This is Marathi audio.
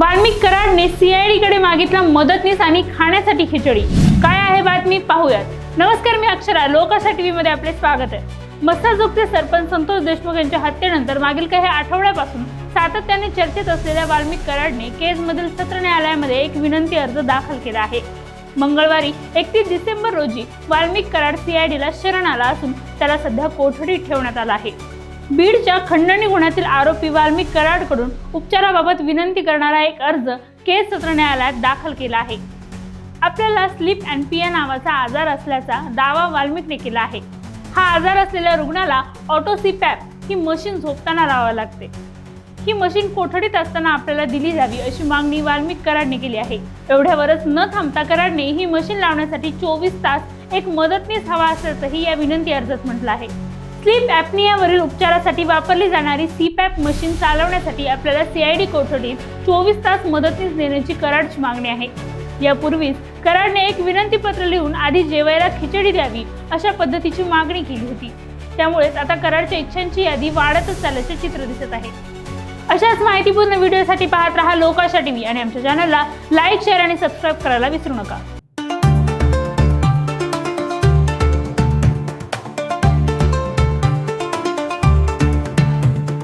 वाल्मिक कराडने सीआयडीकडे मागितला मदतनीस आणि खाण्यासाठी खिचडी. काय आहे बातमी? पाहूयात. नमस्कार मी अक्षरा. लोकाशा टीव्ही मध्ये आपले स्वागत आहे. मस्साजोगचे सरपंच संतोष देशमुख यांच्या हत्येनंतर मागील काही आठवड्यापासून सातत्याने चर्चेत असलेल्या वाल्मिक कराडने केजमधील सत्र न्यायालयामध्ये एक विनंती अर्ज दाखल केला आहे. मंगळवारी एकतीस डिसेंबर रोजी वाल्मिक कराड सीआयडीला शरण आला असून त्याला सध्या कोठडीत ठेवण्यात आला आहे. बीडच्या खंडणी गुन्ह्यातील आरोपी वाल्मिक कराडकडून उपचाराबाबत विनंती करणारा एक अर्ज केस सत्र न्यायालयात दाखल केला आहे. आपल्याला स्लीप अँड पिया नावाचा आजार असल्याचा दावा वाल्मिकने केला आहे. हा आजार असलेल्या रुग्णाला ऑटोसीपॅप ही मशीन झोपताना लावावी लागते. ही मशीन कोठडीत असताना आपल्याला दिली जावी अशी मागणी वाल्मिक कराडने केली आहे. एवढ्यावरच न थांबता कराडने ही मशीन लावण्यासाठी चोवीस तास एक मदतनीस हवा असल्याचंही या विनंती अर्जात म्हटलं आहे. स्लीप ॲपनियावरील उपचारासाठी वापरली जाणारी सीपॅप मशीन चालवण्यासाठी आपल्याला सीआयडी कोठडीत चोवीस तास मदतीस देण्याची कराडची मागणी आहे. यापूर्वीच कराडने एक विनंती पत्र लिहून आधी जेवायला खिचडी द्यावी अशा पद्धतीची मागणी केली होती. त्यामुळेच आता कराडच्या इच्छांची यादी वाढतच चालल्याचे चित्र दिसत आहे. अशाच माहितीपूर्ण व्हिडिओसाठी पाहत रहा लोकाशा टीव्ही आणि आमच्या चॅनलला लाईक शेअर आणि सबस्क्राईब करायला विसरू नका.